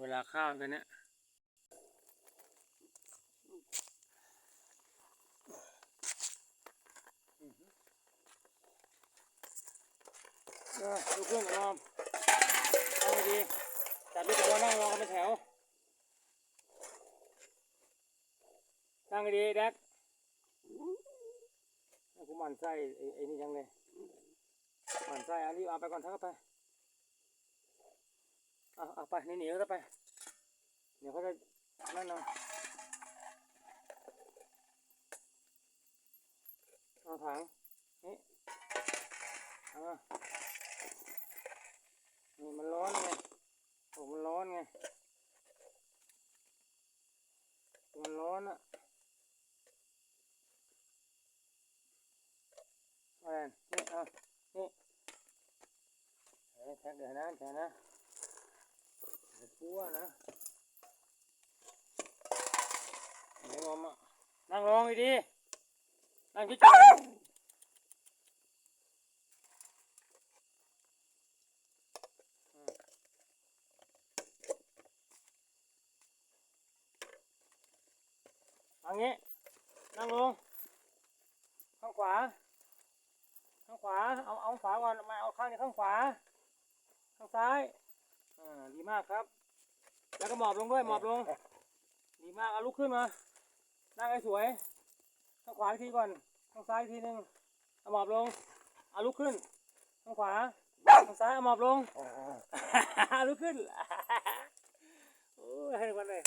เวลาข้าวกันเนี่ยดูเครื่องก่อนออมนั่งดีจับด้วยตัวนั่งรอกันเป็นแถว นั่งดีแดกกูมันไส้ไอ้นี่ยังเลยมันไส้อันนี้เอาไปก่อนทักไป เอาเอาไปนี่หนีเขาไป เดี๋ยวเขาจะนั่นเอาเอาถังนี่เอามานี่มันร้อนไงโอ้มันร้อนไงมันร้อนอะเอาเลยนี่เอานี่เฮ้ยแท็กเดี๋ยวนะเดี๋ยวนะ เดี๋ยวกลัวนะเดี๋ยวงอมอะนั่งลงดีๆนั่งเฉยๆเอางี้นั่งลงข้างขวา ข้างขวา เอาเอาขวาก่อนมาเอาข้างนี้ข้างขวา ข้างซ้าย อ่าดีมากครับ แล้วก็หมอบลงด้วยหมอบลง ดีมากเอาลุกขึ้นมา นั่งให้สวยข้างขวาอีกทีก่อนข้างซ้ายอีกทีหนึ่งเอาหมอบลงเอาลุกขึ้นข้างขวาข้างซ้ายเอาหมอบลงเอาลุกขึ้นโอ้ยให้รางวันเลย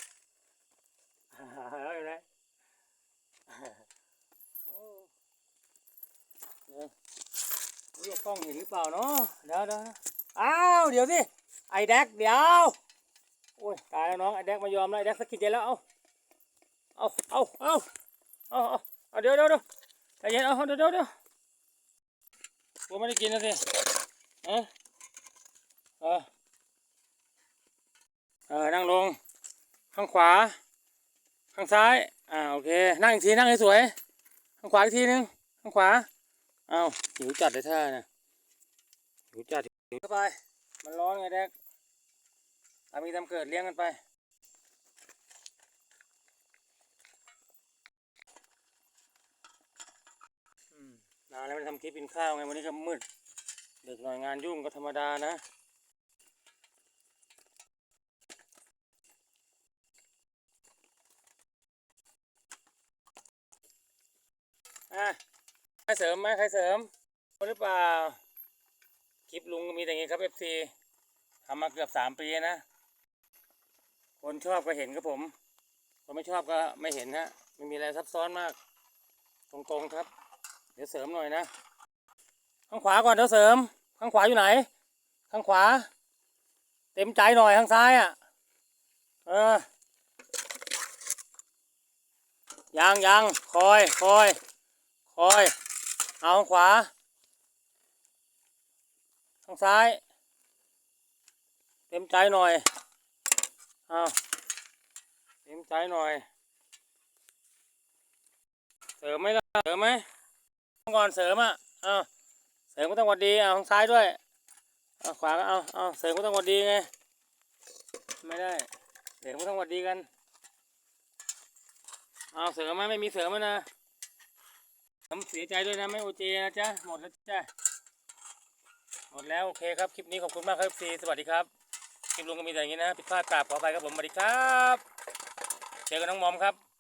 เห็นไหมโอ้เดี๋ยวเรียกกล้องเห็นหรือเปล่าเนาะเดี๋ยวเดี๋ยวอ้าวเดี๋ยวสิ ไอแดกเดี๋ยวโอ้ยตายแล้วน้องไอแดกมายอมแล้วไอแดกสะกิดใจแล้วเอาเอาเอาเอาเอาเอาเดี๋ยวเดี๋ยวเดี๋ยวใจเย็นเอาเดี๋ยวเดี๋ยวเดี๋ยวกูไม่ได้กินนะสิเออเออเออนั่งลง ข้างขวา ข้างซ้าย อ่าโอเค นั่งอีกทีนั่งให้สวย ข้างขวาอีกทีนึง ข้างขวา เอาหิวจัดเลยท่านี่ยหิวจัดหิวเข้าไป มันร้อนไงแดก ตามมีตามเกิดเลี้ยงกันไป นานแล้วไม่ทำคลิปกินข้าวไงวันนี้ก็มืดเด็กหน่อยงานยุ่งก็ธรรมดานะอะใครเสริมไหมใครเสริมคนหรือเปล่า คลิปลุงก็มีแต่อย่างนี้ครับเอฟซีทำมาเกือบสามปีนะ คนชอบก็เห็นครับผม คนไม่ชอบก็ไม่เห็นฮะไม่มีอะไรซับซ้อนมาก ตรงๆครับ เดี๋ยวเสริมหน่อยนะ ข้างขวาก่อนเดี๋ยวเสริม ข้างขวาอยู่ไหน ข้างขวา เต็มใจหน่อยข้างซ้ายอะ เออ ยังยังคอยคอยคอย เอาข้างขวา ข้างซ้าย เต็มใจหน่อย อาเต็มใจหน่อย เสริมไหมล่ะเสริมไหมต้องก่อนเสริมอะเอาเสริมก็ต้องหวัดดีเอาทางซ้ายด้วยเอาขวาก็เอาเอาเสริมก็ต้องหวัดดีไงไม่ได้เสริมก็ต้องหวัดดีกันเอาเสริมไหมไม่มีเสริมไหมนะผมเสียใจด้วยนะไม่โอเจนะจ๊ะหมดแล้วจ้ะหมดแล้วโอเคครับคลิปนี้ขอบคุณมากครับซีสวัสดีครับ คลิปลุงก็มีแต่อย่างนี้นะผิดพลาดกราบขออภัยครับผมสวัสดีครับ เจอกันน้องมอมครับ